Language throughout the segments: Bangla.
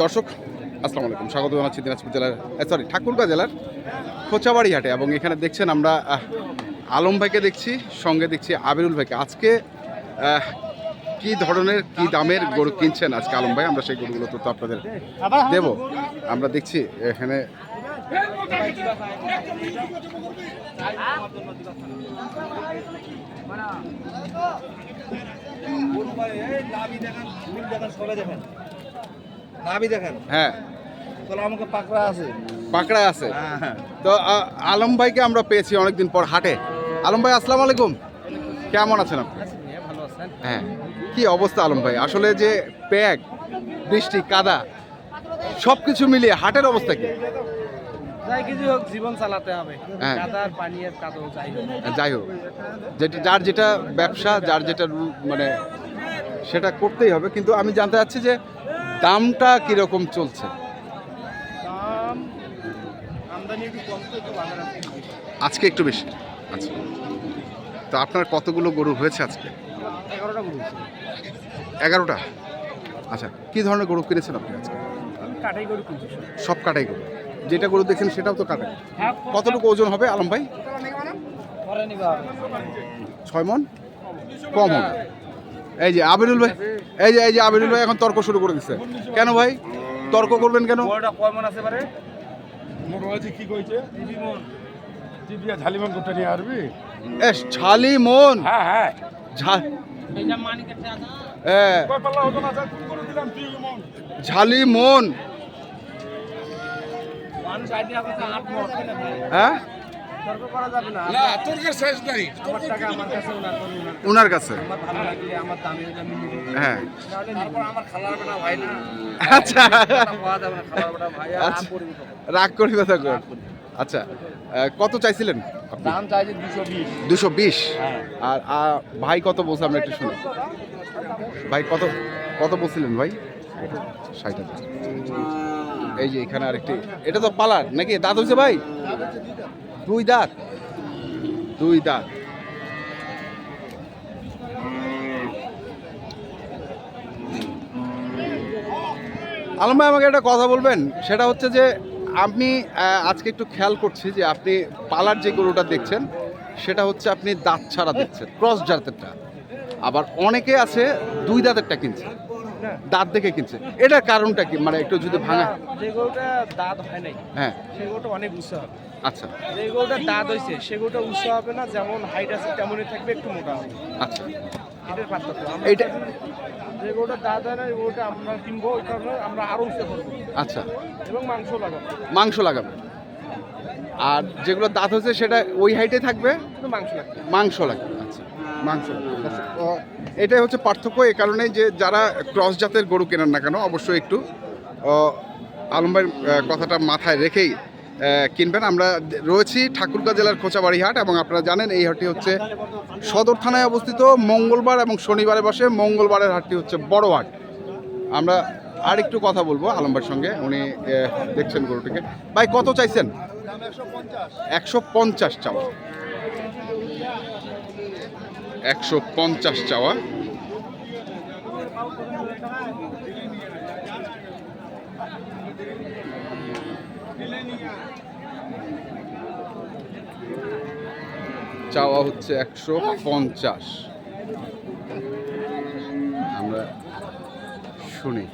দর্শক, আসসালামু আলাইকুম। স্বাগত জানাচ্ছি দিনাজপুর জেলার সরি ঠাকুরগাঁ জেলার খোঁচাবাড়ি হাটে এবং এখানে দেখছেন আমরা আলম ভাইকে দেখছি, সঙ্গে দেখছি আবিরুল ভাইকে। আজকে কি ধরনের, কি দামের গরু কিনছেন আজকে আলম ভাই? আমরা সেই গরুগুলো তো আপনাদের দেব। আমরা দেখছি এখানে হ্যাঁ। আছে। তো আলম ভাইকে আমরা পেয়েছি অনেকদিন পর হাটে। আলম ভাই, আসসালামু আলাইকুম। কেমন আছেন হ্যাঁ। কি অবস্থা আলম ভাই? আসলে যে প্যাক, বৃষ্টি, কাদা সব কিছু মিলিয়ে হাটের অবস্থা কি? যাই কিছু হোক জীবন চালাতে হবে। হ্যাঁ। কাদার পানি আর কাদো যাই যাই হোক। যেটা যার যেটা ব্যবসা যার যেটা মানে সেটা করতেই হবে। কিন্তু আমি জানতে চাচ্ছি যে দামটা কীরকম চলছে? দাম আমদানি একটু কম তো বাজার আজকে একটু বেশি? আচ্ছা। তো আপনার কতগুলো গরু হয়েছে আজকে? এগারোটা গরু এগারোটা? আচ্ছা। কি ধরনের গরু কিনেছেন আপনি আজকে? কাটাই গরু কিনছি। সব কাটাই গরু। যেটা গরু দেখছেন সেটাও তো কাটাই কতটুকু ওজন হবে আলম ভাই? ছয় মন? কম হবে। এই যে আবিরুল ভাই এই যে এই যে আবিরুল ভাই এখন তর্ক শুরু করে দিচ্ছে কেন ভাই? তর্ক করবেন কেন? বড়টা কয় মন আছে পারে কি কইছে? টিপিয়া ঝালিমান নিয়ে আসবি এ ছালি মন। হ্যাঁ হ্যাঁ। ঝা- এইটা হ্যাঁ? তর্ক করা যাবে না। না তোর কাছে হ্যাঁ। আচ্ছা। আচ্ছা। রাগ করি কথা আচ্ছা কত চাইছিলেন দাম চাইছে দুশো বিশ? হ্যাঁ। আর আর ভাই কত বলছে আমরা একটু শুনি। ভাই কত কত বলছিলেন ভাই? ষাট হাজার। এই যে এখানে আরেকটি, এটা তো পালার নাকি? দাঁত হয়েছে ভাই? দুই দাঁত। দুই দাঁত। আলম ভাই, আমাকে একটা কথা বলবেন। সেটা হচ্ছে যে আমি আজকে একটু খেয়াল করছি যে আপনি পালার যে গরুটা দেখছেন, সেটা হচ্ছে আপনি দাঁত ছাড়া দেখছেন ক্রস জাতেরটা। আবার অনেকে আছে দুই দাঁতেরটা কিনছে। দাঁত দেখে কিনছে। এটার কারণটা কি? মানে একটু যদি ভাঙা যে গরুটা দাঁত হয় নাই হ্যাঁ। সে গরুটা অনেক উঁচু হবে। আচ্ছা। যে গরুটা দাঁত হয়েছে সে গরুটা উঁচু হবে না যেমন হাইট আছে তেমনই থাকবে একটু মোটা হবে। আচ্ছা। এটার পার্থক্য। এইটা- যে গরুটা দাঁত হয় না ওই গরুটা আমরা কিনবো ওই কারণে আমরা আরও উঁচু করব। আচ্ছা। এবং মাংস লাগাবো। মাংস লাগাবে। আর যেগুলো দাঁত হচ্ছে সেটা ওই হাইটে থাকবে? মাংস লাগবে। মাংস লাগবে। আচ্ছা। মাংস ও, এটাই হচ্ছে পার্থক্য এই কারণে যে যারা ক্রস জাতের গরু কেনেন না কেন অবশ্যই একটু ও, আলম ভাইয়ের আহ, কথাটা মাথায় রেখেই কিনবেন। আমরা রয়েছি ঠাকুরগাঁ জেলার খোঁচাবাড়ি হাট এবং আপনারা জানেন এই হাটটি হচ্ছে সদর থানায় অবস্থিত মঙ্গলবার এবং শনিবারে বসে মঙ্গলবারের হাটটি হচ্ছে বড় হাট। আমরা আর একটু কথা বলব আলম সঙ্গে উনি দেখছেন গরুটিকে। ভাই কত চাইছেন? একশো পঞ্চাশ চাওয়া। একশো পঞ্চাশ চাওয়া। চাওয়া হচ্ছে একশো পঞ্চাশ। আমরা শুনি।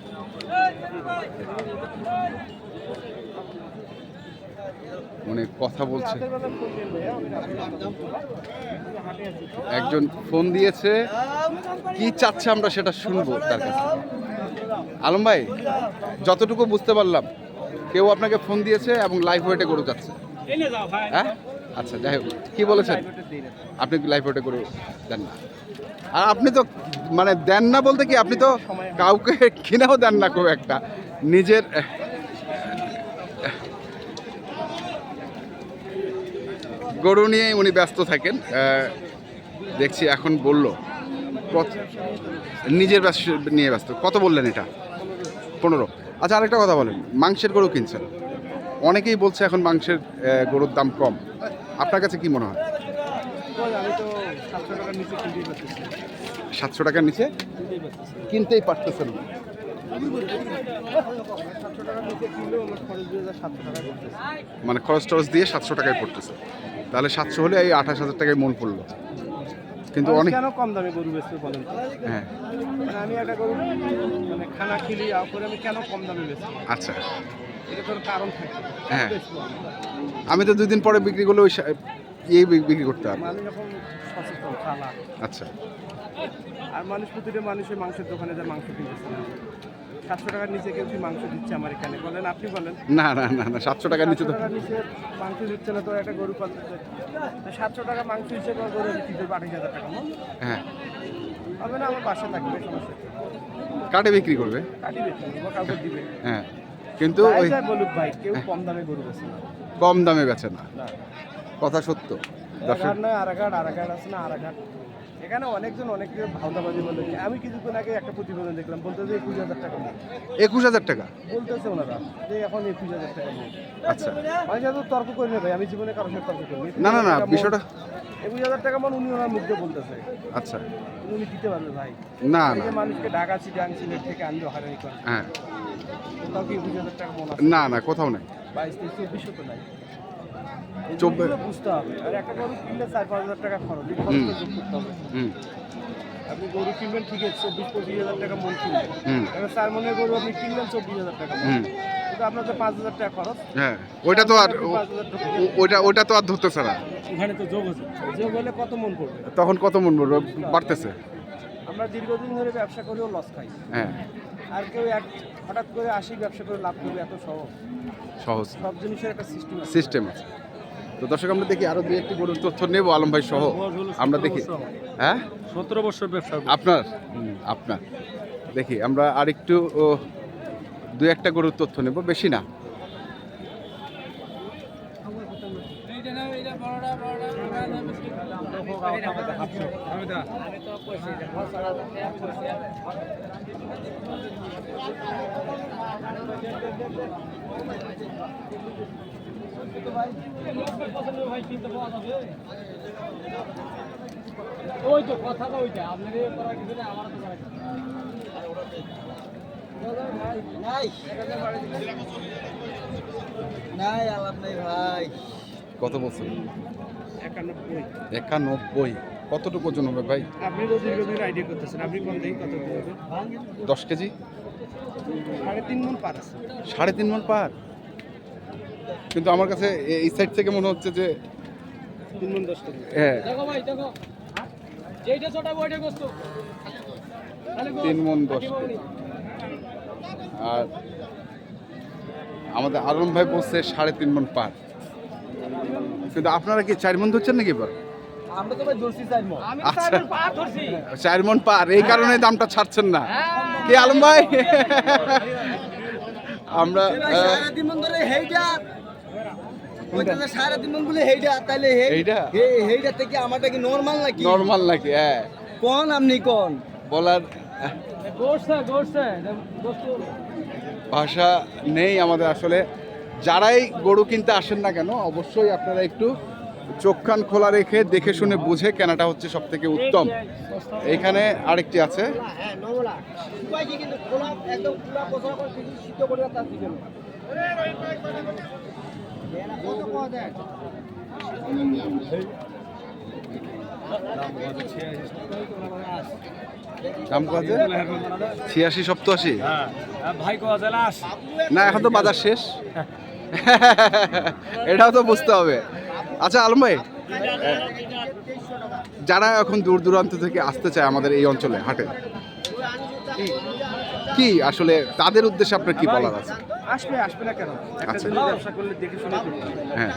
উনি কথা বলছে। একজন ফোন দিয়েছে কি চাচ্ছে আমরা সেটা শুনব তার কাছে। আলম ভাই যতটুকু বুঝতে পারলাম কেউ আপনাকে ফোন দিয়েছে এবং লাইভ ওয়েটে গরু যাচ্ছে। হ্যাঁ? আচ্ছা যাই হোক কী বলেছেন? আপনি লাইভ ওয়েটে গরু দেন না। আর আপনি তো মানে দেন না বলতে কি আপনি তো কাউকে কিনেও দেন না খুব একটা। নিজের গরু নিয়ে উনি ব্যস্ত থাকেন দেখছি এখন বলল নিজের নিয়ে ব্যস্ত, কত বললেন এটা? পনেরো। আচ্ছা আরেকটা কথা বলেন, মাংসের গরু কিনছেন। অনেকেই বলছে এখন মাংসের গরুর দাম কম। আপনার কাছে কি মনে হয়? সাতশো টাকার নিচে? কিনতেই পারতেছেন মানে খরচ টরচ দিয়ে সাতশো টাকায় পড়তেছে। তাহলে সাতশো হলে এই আঠাশ হাজার টাকায় মন পড়ল। কিন্তু অনেক কেন কম দামে গরু বেচতে বলেন? হ্যাঁ। মানে আমি একটা গরু মানে খানা খিলি করে আমি কেন কম দামে বেচবো? আচ্ছা। এটা তোর কারণ থাকে হ্যাঁ। আমি। আমি তো দুই দিন পরে বিক্রি করলে ওই ইয়ে বিক্রি করতে পারব। মানুষ এখন সচেতন খালা। আচ্ছা। আর মানুষ প্রতিটা মানুষের মাংসের দোকানে যায় মাংস কিনতেছে না। সাতশো টাকার নিচে কেউ কি মাংস দিচ্ছে আমার এখানে? বলেন আপনি বলেন। না না না না সাতশো টাকার নিচে তো নিচে মাংস দিচ্ছে না তো একটা গরু তো সাতশো টাকা মাংস হিসেবে গরু বিক্রি করবে আঠাশ হাজার টাকা। হ্যাঁ। হবে না আমার বাসা থাকবে সমস্যা? কাটে বিক্রি করবে। কাটি বেচবে বা কাউকে দিবে। হ্যাঁ কিন্তু ওই বলুক ভাই কেউ কম দামে গরু বেছে না। কম দামে বেচে না। কথা সত্য। দর্শক নয় আরাঘাট আরাঘাট আছে না আরাঘাট এখানে অনেকজন অনেক ভাওতাবাজি বলে আমি কিছুক্ষণ আগে একটা প্রতিবেদন দেখলাম বলতে যে একুশ হাজার টাকা একুশ হাজার টাকা? বলতেছে ওনারা যে এখন একুশ হাজার টাকা আচ্ছা। সাথে তর্ক করি না ভাই আমি জীবনে কারোর সাথে তর্ক করি না। না না বিষয়টা একুশ হাজার টাকা মন উনি ওনার মুখে বলতেছে। আচ্ছা। উনি দিতে পারবে ভাই। না মানুষকে ঢাকা চিটাং সিলেট থেকে করে। হ্যাঁ। কোথাও কি একুশ হাজার টাকা মন না না কোথাও নাই। বাইশ তেইশ চব্বিশশো তো নাই। চব্বিশ- বুঝতে হবে। আর একটা গরু কিনলে চার পাঁচ হাজার টাকা খরচ যোগ করতে হবে। আপনি গরু কিনবেন ঠিক আছে চব্বিশ পঁচিশ হাজার টাকা মন কিনবেন। এবার চার মনের গরু আপনি কিনলেন চব্বিশ হাজার টাকা কিন্তু আপনার তো পাঁচ হাজার টাকা খরচ। হ্যাঁ ওইটা তো আর ওইটা ওইটা তো আর ধরতেছে না। ওখানে তো যোগ আছে যোগ হলে কত মন পড়বে? তখন কত মন বলব বাড়তেছে। আমরা দীর্ঘদিন ধরে ব্যবসা করেও লস খাই। হ্যাঁ। আর কেউ এক হঠাৎ করে আসি ব্যবসা করে লাভ করবে এত সহজ। সহজ। সব জিনিসের একটা সিস্টেম আছে। তো দর্শক আমরা দেখি আরও দুই একটি গরুর তথ্য নেব আলম ভাই সহ। আমরা দেখি। হ্যাঁ? সতেরো বছর ব্যবসা আপনার? আপনার। দেখি আমরা আরেকটু দু একটা গরুর তথ্য নেব বেশি না। ওই তো কথাটা ওইটা আপনার এ করার কিছু নেই আমার তো করার নাই নাই আলাপ নাই ভাই। কত বছর? একানব্বই। কতটুকু ওজন হবে ভাই? আপনি আইডিয়া করতেছেন আপনি কোন দিন কত দশ কেজি? সাড়ে তিন মন পার আছে। সাড়ে তিন মন পার? কিন্তু আমার কাছে এই সাইড থেকে মনে হচ্ছে যে তিন মন দশ হ্যাঁ। দেখো ভাই দেখো। যেইটা ছোটা ওইটা গোস্ত তিন মন দশ আর আমাদের আলম ভাই বলছে সাড়ে তিন মন পার। কিন্তু আপনারা কি চার মন ধরছেন নাকি এবার? আমরা তো ভাই ধরছি চার মন। আচ্ছা। চার মন পার চার মন পার এই কারণে দামটা ছাড়ছেন না। কি আলম ভাই? আমরা নরমাল নাকি? নর্মাল নাকি হ্যাঁ। কোন আপনি কোন? বলার ভাষা নেই আমাদের আসলে। যারাই গরু কিনতে আসেন না কেন অবশ্যই আপনারা একটু চোখ কান খোলা রেখে দেখে শুনে বুঝে কেনাটা হচ্ছে সব থেকে উত্তম। এইখানে আরেকটি আছে। হ্যাঁ দাম কত ছিয়াশি সপ্তাশি? না এখন তো বাজার শেষ। এটাও তো বুঝতে হবে। আচ্ছা আলম ভাই যারা এখন দূর দূরান্ত থেকে আসতে চায় আমাদের এই অঞ্চলে হাটে কি আসলে তাদের উদ্দেশ্যে আপনার কি বলার আছে? আসবে আসবে না কেন? একটা আচ্ছা। ব্যবসা করলে দেখে শুনে হ্যাঁ।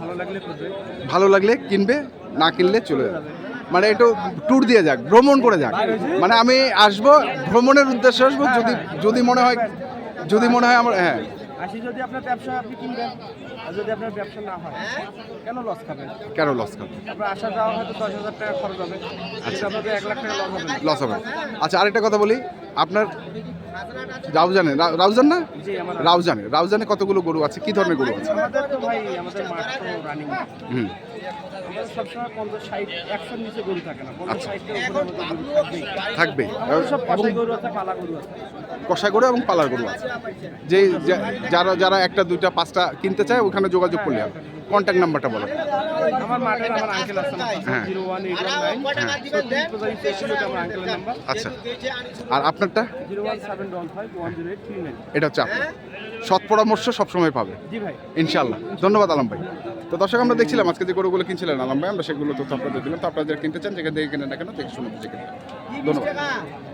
ভালো লাগলে করবে ভালো লাগলে কিনবে না কিনলে চলে যাবে। মানে একটু ট্যুর দিয়ে যাক ভ্রমণ করে যাক। মানে আমি আসব ভ্রমণের উদ্দেশ্যে আসব যদি যদি মনে হয় যদি মনে হয় আমার হ্যাঁ। আসি যদি আপনার ব্যবসা আপনি কিনবেন আর যদি আপনার ব্যবসা না হয় কেন লস খাবেন? কেন লস খাবেন? আপনার আসা যাওয়া হয়তো দশ হাজার টাকা খরচ হবে। সেটা আপনাদের এক লাখ টাকা লস হবে। লস হবে। আচ্ছা আরেকটা কথা বলি। আপনার রাউজানে? রাউজান না? রাউজানে। রাউজানে কতগুলো গরু আছে? কি ধরনের গরু আছে? হুম। থাকবেই। থাকবে কষা গরু এবং পালার গরু আছে। যে যারা যারা একটা দুইটা পাঁচটা কিনতে চায় ওখানে যোগাযোগ করলে হবে। কন্ট্যাক্ট নাম্বারটা বলো। আমার মাঠের আমার আঙ্কেল হ্যাঁ। জিরো ওয়ান এইট আঙ্কেলের নাম্বার আচ্ছা। আর আপনারটা? Zero one seven double five one zero eight three nine এটা হচ্ছে আপনার। সৎ পরামর্শ সবসময় পাবে। জি ভাই। ইনশাল্লাহ ধন্যবাদ আলম ভাই। তো দর্শক আমরা দেখছিলাম আজকে যে গরুগুলো কিনছিলেন আলম ভাই আমরা সেগুলো তথ্য আপনাদের দিলাম। তো আপনারা যারা কিনতে চান যেখান থেকে কেনেন না কেন দেখে শুনে বুঝে কিনবেন। ধন্যবাদ।